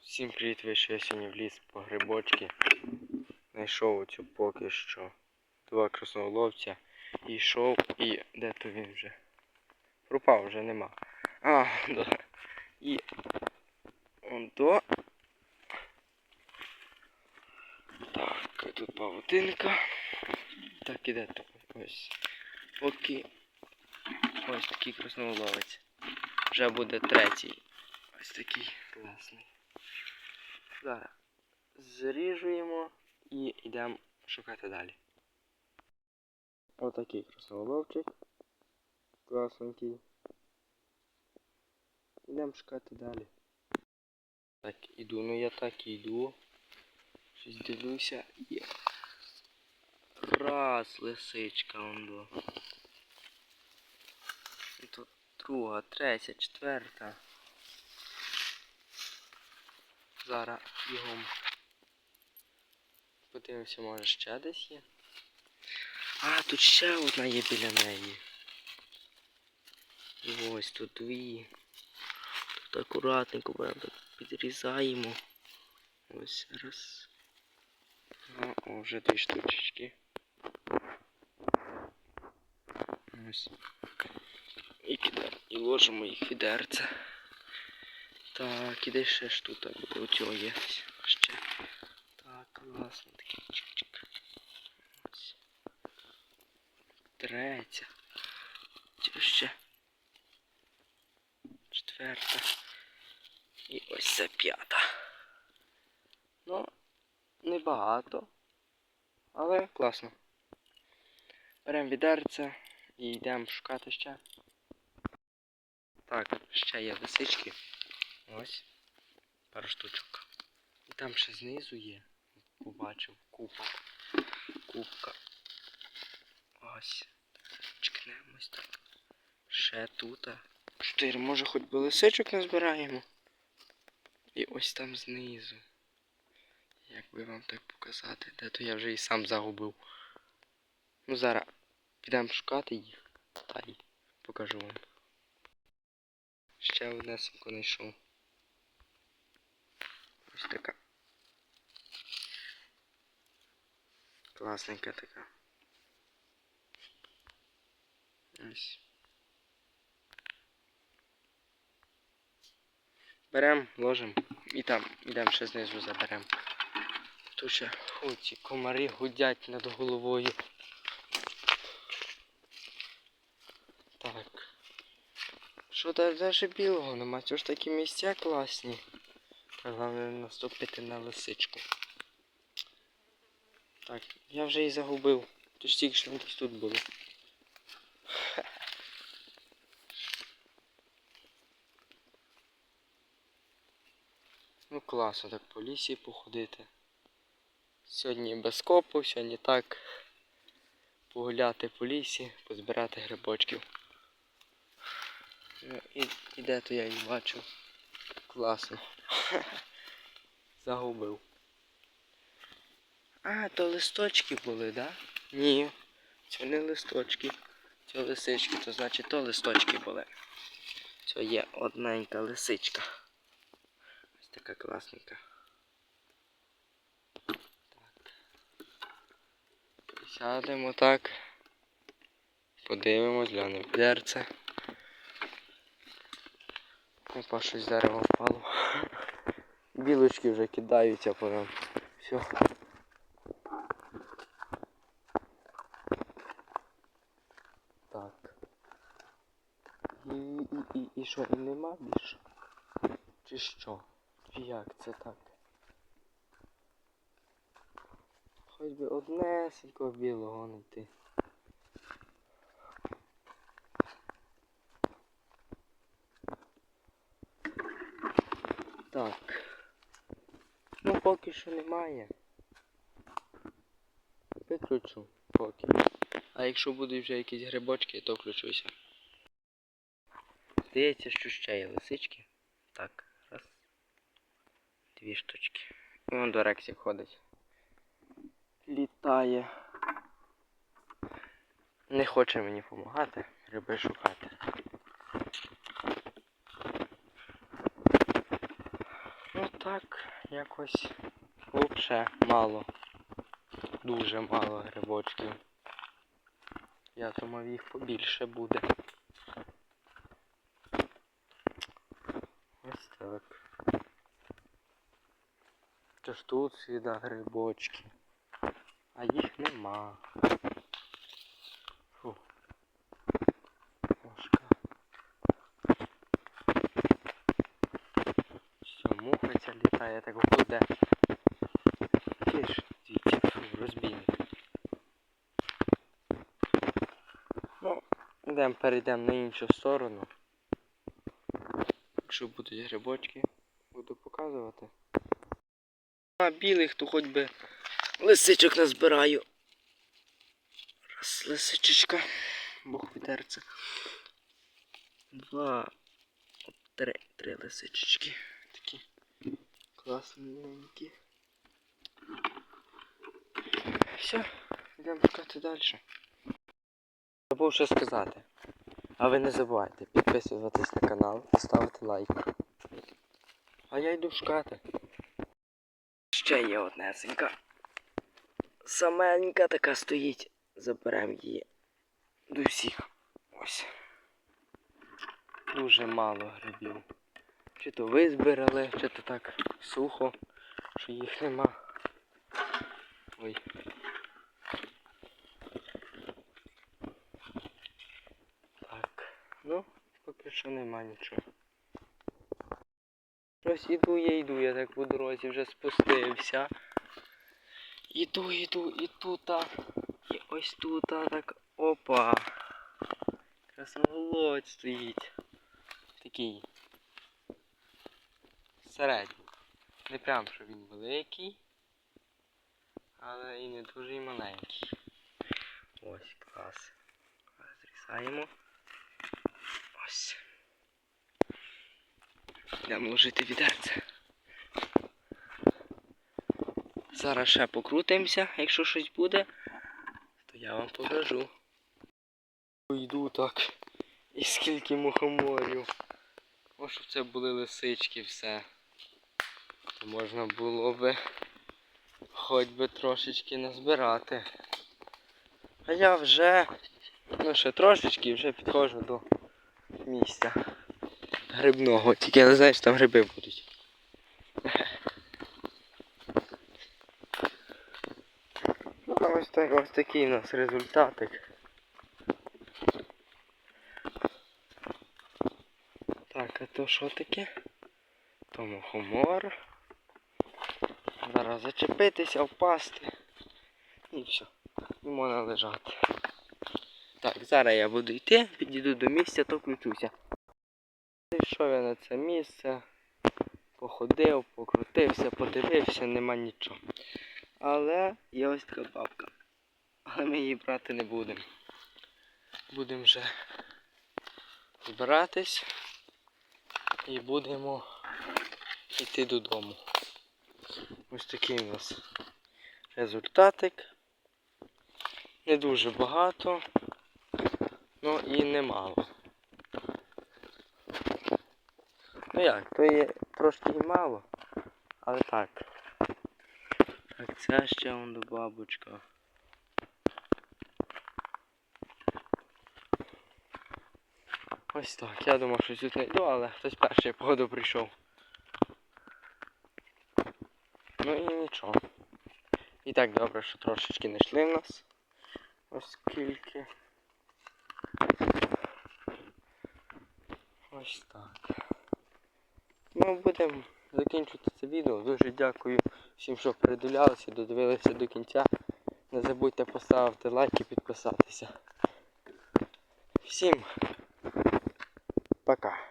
Всім привіт, вийшов я сьогодні в ліс по грибочки. Знайшов оцю поки що два красноголовця. І йшов і де то він вже? Пропав вже нема. А, да. І он до. Так, тут павутинка. Так, іде то ось. Поки ось такий красноголовець. Вже буде третій. Ось такий класний. Зараз зріжуємо і йдемо шукати далі. Отакий красноголовчик. Класненький. Йдемо шукати далі. Так, іду, ну я так і йду. Щось дивлюся. Є. Раз, лисичка он. І тут друга, третя, четверта. Зараз бігом. Подивимося, може ще десь є. А, тут ще одна є біля неї. Ось тут дві. Тут акуратненько прям так підрізаємо. Ось раз. А, о, вже дві штучечки. Ось. І кидаємо. І ложимо їх відерце. Так, іде ще ж тут буде. У цього є ще. Так, класно такий чик-чик. Третя. Чи ще. Четверта. І ось це п'ята. Ну, небагато. Але класно. Беремо відерце і йдемо шукати ще. Так, ще є лисички. Ось. Пару штучок. І там ще знизу є. Побачив купа. Купка. Ось. Чекнемо ось так. Ще тут. Чотири, може хоч би лисичок назбираємо. І ось там знизу. Як би вам так показати, де то я вже і сам загубив. Ну зараз підемо шукати їх. Та й покажу вам. Ще одне знайшов. Ось така. Класненька така. Ось. Берем, ложим і там ідемо ще знизу заберемо. Тут ще ці комарі гудять над головою. Так. Що там навіть білого нема? Це ж такі місця класні. Головне наступити на лисичку. Так, я вже і загубив. Тож тільки що десь тут було. Ну класно так по лісі походити. Сьогодні без копу, сьогодні так погуляти по лісі, позбирати грибочків. Ну, і, і де то я їх бачив. Класно. Загубив. А, то листочки були, да? Ні. Це не листочки. Це лисички, то значить то листочки були. Це є одненька лисичка. Ось така класненька. Так. Сядемо так. Подивимось, глянемо дерце. Опа, щось з дерева впало. Білочки вже кидаються по. Все. Так. І, і, і, і що, і нема більше? Чи що? Чи як це так? Хоч би однесенького білого знайти. Так. Поки що немає. Виключу поки. А якщо будуть вже якісь грибочки, то включуся. Здається, що ще є лисички. Так, раз. Дві штучки. І он до Рексі ходить. Літає. Не хоче мені допомагати, гриби шукати. Ну так, якось взагалі мало. Дуже мало грибочків. Я думав їх побільше буде. Ось так. Це ж тут свіда грибочки. А їх нема. Ця так буде. Розбійник. Ну, йдемо перейдемо на іншу сторону. Якщо будуть грибочки, буду показувати. А білих, то хоч би лисичок назбираю. Раз лисичечка. Бог відерце. Два. Три. Три лисичечки. Такі класненькі. Все, йдемо шукати далі. Забув що сказати. А ви не забувайте підписуватись на канал і ставити лайк. А я йду шукати. Ще є однесенька. Саменька така стоїть. Заберемо її до всіх. Ось. Дуже мало грибів. Чи то ви збирали, чи то так сухо, що їх нема. Ой. Так, ну, поки що нема нічого. Ось іду я йду, я так по дорозі вже спустився. Іду, іду, і тут, і ось тут, так, опа. Красноголодь стоїть. Такий. Середній. Не прям, що він великий, але і не дуже і маленький. Ось клас. Зрізаємо. Ось. Йдемо ложити відерце. Зараз ще покрутимося, якщо щось буде, то я вам покажу. Йду так. І скільки мухоморів. О, щоб це були лисички все. То можна було би хоч би трошечки назбирати. А я вже, ну ще трошечки вже підходжу до місця грибного. Тільки не знаю, що там гриби будуть. Ну, ось, так, ось такий у нас результатик. Так, а то що таке? То мухомор. Зачепитися, впасти. І все. І можна лежати. Так, зараз я буду йти, підійду до місця, то включуся. Зайшов я на це місце, походив, покрутився, подивився, нема нічого. Але є ось така бабка. Але ми її брати не будемо. Будемо вже збиратись і будемо йти додому. Ось такий у нас результатик. Не дуже багато, ну і немало. Ну як, то є трошки і мало, але так. Так, це ще он до бабочка. Ось так, я думав, що тут не йду, але хтось перший походу прийшов. Ну і нічого. І так добре, що трошечки не йшли в нас. Оскільки. Ось так. Ну, будемо закінчувати це відео. Дуже дякую всім, що передивлялися, додивилися до кінця. Не забудьте поставити лайк і підписатися. Всім пока.